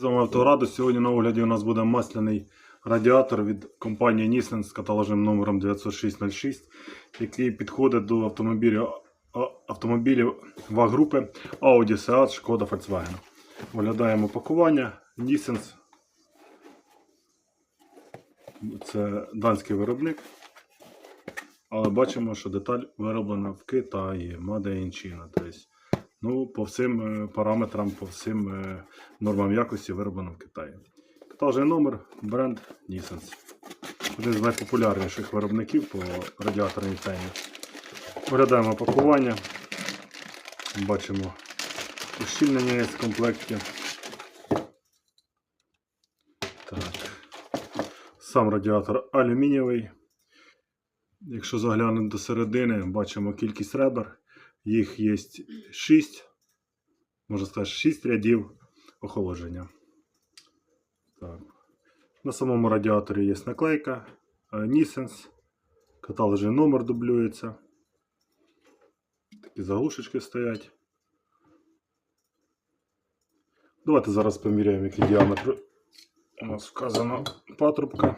З вами Автораду. Сьогодні на огляді у нас буде масляний радіатор від компанії Nissan з каталожним номером 90606, який підходить до автомобілів, автомобілів ВАГ-групи Audi, Seat, Шкода, Volkswagen. Оглядаємо пакування Nissan. Це данський виробник. Але бачимо, що деталь вироблена в Китаї, Made in China. Тобто, ну, по всім е, параметрам, по всім е, нормам якості вироблено в Китаї. Каталжний номер бренд Nissan. Один з найпопулярніших виробників по радіаторній темі. Оглядаємо пакування. Бачимо ущільнення є в комплекті. Так. Сам радіатор алюмінієвий. Якщо заглянути до середини, бачимо кількість ребер. Їх є 6, можна сказати, 6 рядів охолодження. Так. На самому радіаторі є наклейка е, Nissan. Каталожний номер дублюється. Такі заглушечки стоять. Давайте зараз поміряємо, який діаметр у нас вказана патрубка.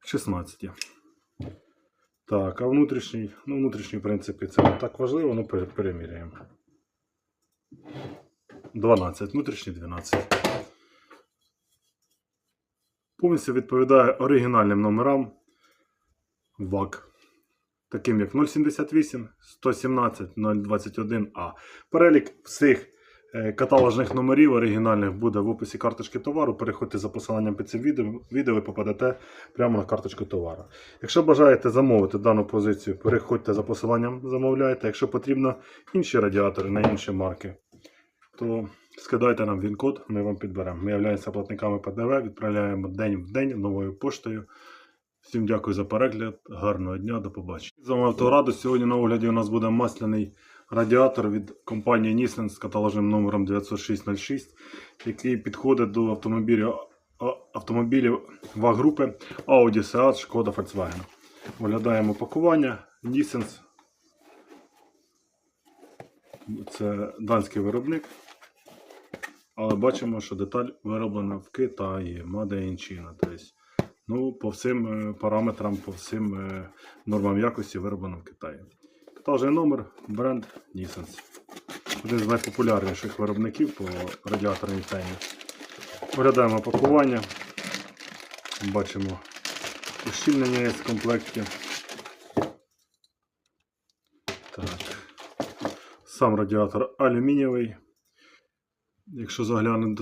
16. Так, а внутрішній, ну внутрішній, в принципі, це не так важливо, ну переміряємо. 12, внутрішній 12. Повністю відповідає оригінальним номерам ВАК, таким як 078, 117, 021 А. Перелік всіх каталожних номерів оригінальних буде в описі карточки товару. Переходьте за посиланням під цим відео, відео і попадете прямо на карточку товару. Якщо бажаєте замовити дану позицію, переходьте за посиланням, замовляйте. Якщо потрібно інші радіатори на інші марки, то скидайте нам він-код, ми вам підберемо. Ми являємося платниками ПДВ, відправляємо день в день новою поштою. Всім дякую за перегляд, гарного дня, до побачення. З вами Автораду. Сьогодні на огляді у нас буде масляний радіатор від компанії Nissan з каталожним номером 90606, який підходить до автомобілів, автомобілів ВАГ-групи Audi, Seat, Шкода, Volkswagen. Оглядаємо пакування Nissan. Це данський виробник. Але бачимо, що деталь вироблена в Китаї, Made in China. Тобто, ну, по всім е, параметрам, по всім е, нормам якості вироблено в Китаї. Каталожний номер бренд Nissan. Один з найпопулярніших виробників по радіаторній темі. Оглядаємо пакування. Бачимо ущільнення є в комплекті. Так. Сам радіатор алюмінієвий. Якщо заглянути до